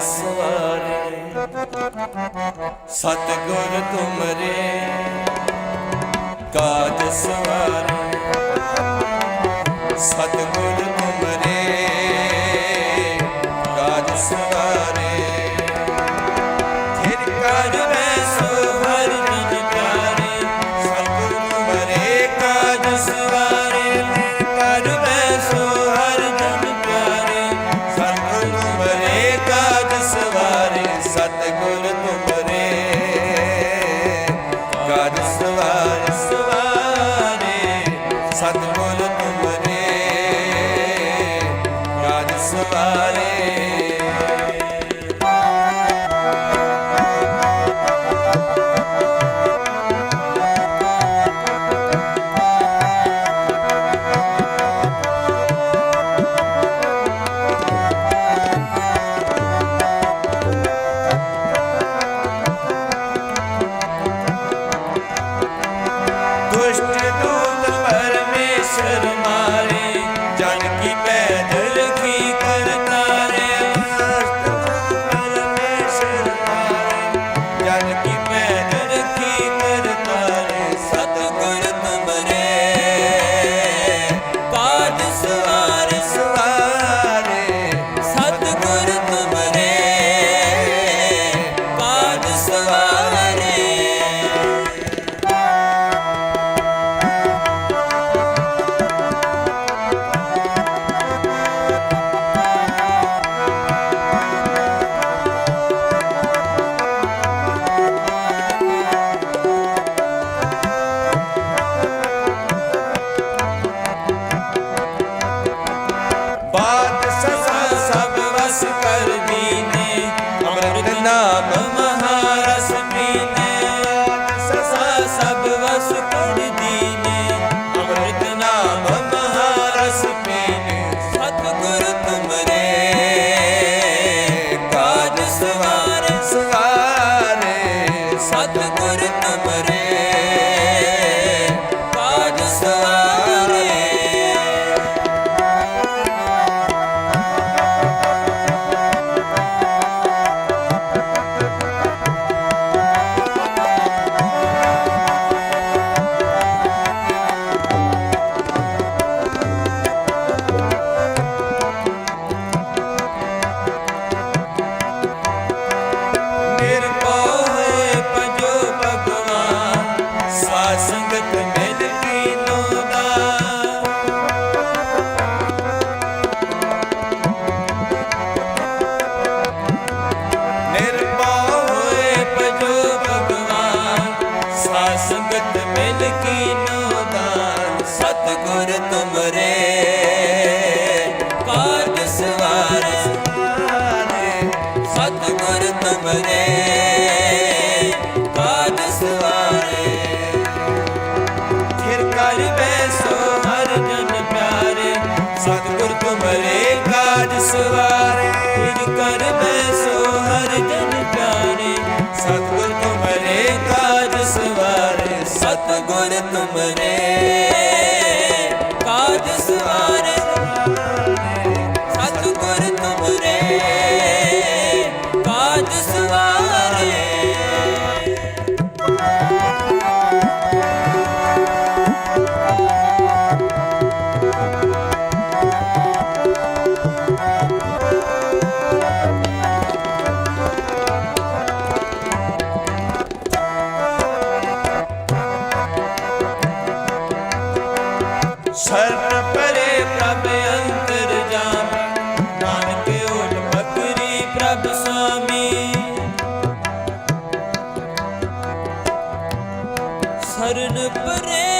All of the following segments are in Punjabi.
ਸਵਾਰੇ। ਸਤਗੁਰ ਤੁਮਰੇ ਕਾਜ ਸਵਾਰੇ। ਸਤਗੁਰ ਸਤਿਗੁਰ ਦੀਨੋ ਦਾਨ ਸਤਗੁਰ ਤੁਮਰੇ। ਕਾਰਜ ਸਵਾਰ, ਸਤਗੁਰ ਤੁਮਰੇ। ਕਾਰਜ ਸਵਾਰੇ। ਫਿਰ ਕਰ ਬੈਸੋ ਹਰ ਜਨ ਪਿਆਰੇ, ਸਤਗੁਰ ਤੁਮਰੇ। ਕਾਰਜ ਸਵਾਰੇ, ਫਿਰ ਕਰ ਬੈਸੋ ਹਰ ਜਨ ਪਿਆਰੇ, ਸਤਗੁਰ गुण तुमरे ਸਰਨ ਪਰੇ ਪ੍ਰਭ ਅੰਤਰ ਜਾਮੀ ਨਾਨਕ ਬਕਰੀ ਪ੍ਰਭ ਸੁਆਮੀ ਸਰਨ ਪਰੇ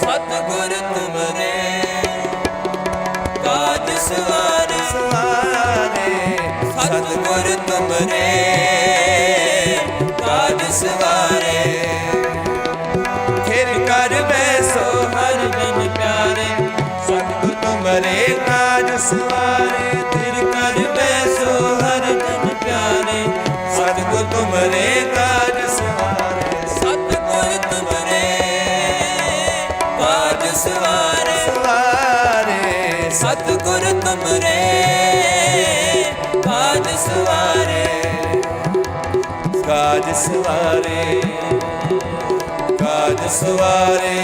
ਸਤਿਗੁਰ ਤੁਮਰੇ, ਕਾਜ ਸਵਾਰੇ ਸਵਾਰੇ, ਸਤਿਗੁਰ ਤੁਮਰੇ, ਕਾਜ ਸਵਾਰੇ। ਖਿਰ ਕਰ ਬੈਸੋ ਹਰ ਜਨ ਪਿਆਰੇ, ਸਤਿਗੁਰ ਤੁਮਰੇ, ਕਾਜ ਸਵਾਰੇ। ਤਿਰ ਕਰ ਬੈਸੋ ਹਰ ਜਨ ਪਿਆਰੇ, ਸਤਿਗੁਰ ਤੁਮਰੇ ਸਤਿਗੁਰ ਕਾਜ ਸਵਾਰੇ ਕਾਜ ਸਵਾਰੇ ਕਾਜ ਸਵਾਰੇ।